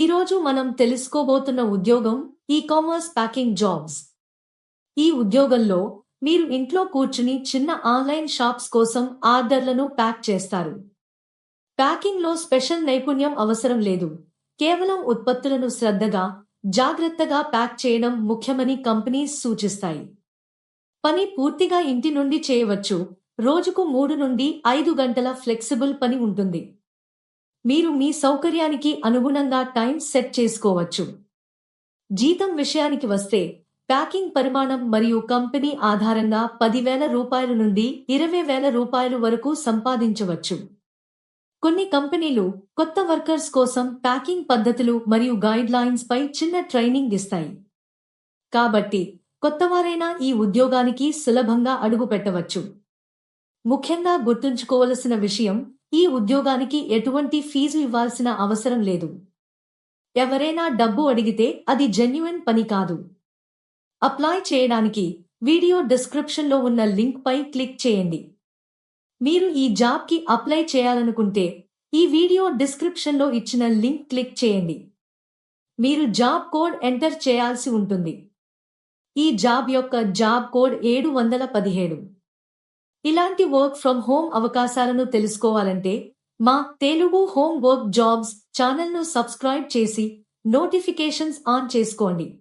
ఈరోజు మనం తెలుసుకోబోతున్న ఉద్యోగం ఈ కామర్స్ ప్యాకింగ్ జాబ్స్ ఈ ఉద్యోగంలో మీరు ఇంట్లో కూర్చుని చిన్న ఆన్లైన్ షాప్స్ కోసం ఆర్డర్లను ప్యాక్ చేస్తారు. ప్యాకింగ్లో స్పెషల్ నైపుణ్యం అవసరం లేదు. కేవలం ఉత్పత్తులను శ్రద్ధగా జాగ్రత్తగా ప్యాక్ చేయడం ముఖ్యమని కంపెనీస్ సూచిస్తాయి. పని పూర్తిగా ఇంటి నుండి చేయవచ్చు. రోజుకు మూడు నుండి ఐదు గంటల ఫ్లెక్సిబుల్ పని ఉంటుంది. మీరు మీ సౌకర్యానికి అనుగుణంగా టైం సెట్ చేసుకోవచ్చు. జీతం విషయానికి వస్తే ప్యాకింగ్ పరిమాణం మరియు కంపెనీ ఆధారంగా పదివేల రూపాయల నుండి ఇరవై వేల రూపాయలు వరకు సంపాదించవచ్చు. కొన్ని కంపెనీలు కొత్త వర్కర్స్ కోసం ప్యాకింగ్ పద్ధతులు మరియు గైడ్ లైన్స్ పై చిన్న ట్రైనింగ్ ఇస్తాయి. కాబట్టి కొత్తవారైనా ఈ ఉద్యోగానికి సులభంగా అడుగుపెట్టవచ్చు. ముఖ్యంగా గుర్తుంచుకోవలసిన విషయం ఈ ఉద్యోగానికి ఎటువంటి ఫీజు ఇవ్వాల్సిన అవసరం లేదు. ఎవరైనా డబ్బు అడిగితే అది జెన్యున్ పని కాదు. అప్లై చేయడానికి వీడియో డిస్క్రిప్షన్లో ఉన్న లింక్పై క్లిక్ చేయండి. మీరు ఈ జాబ్కి అప్లై చేయాలనుకుంటే ఈ వీడియో డిస్క్రిప్షన్లో ఇచ్చిన లింక్ క్లిక్ చేయండి. మీరు జాబ్ కోడ్ ఎంటర్ చేయాల్సి ఉంటుంది. ఈ జాబ్ యొక్క జాబ్ కోడ్ ఏడు వందల పదిహేడు. ఇలాంటి వర్క్ ఫ్రం హోమ్ అవకాశాలను తెలుసుకోవాలంటే మా తెలుగు హోమ్ వర్క్ జాబ్స్ ఛానల్ను సబ్స్క్రైబ్ చేసి నోటిఫికేషన్స్ ఆన్ చేసుకోండి.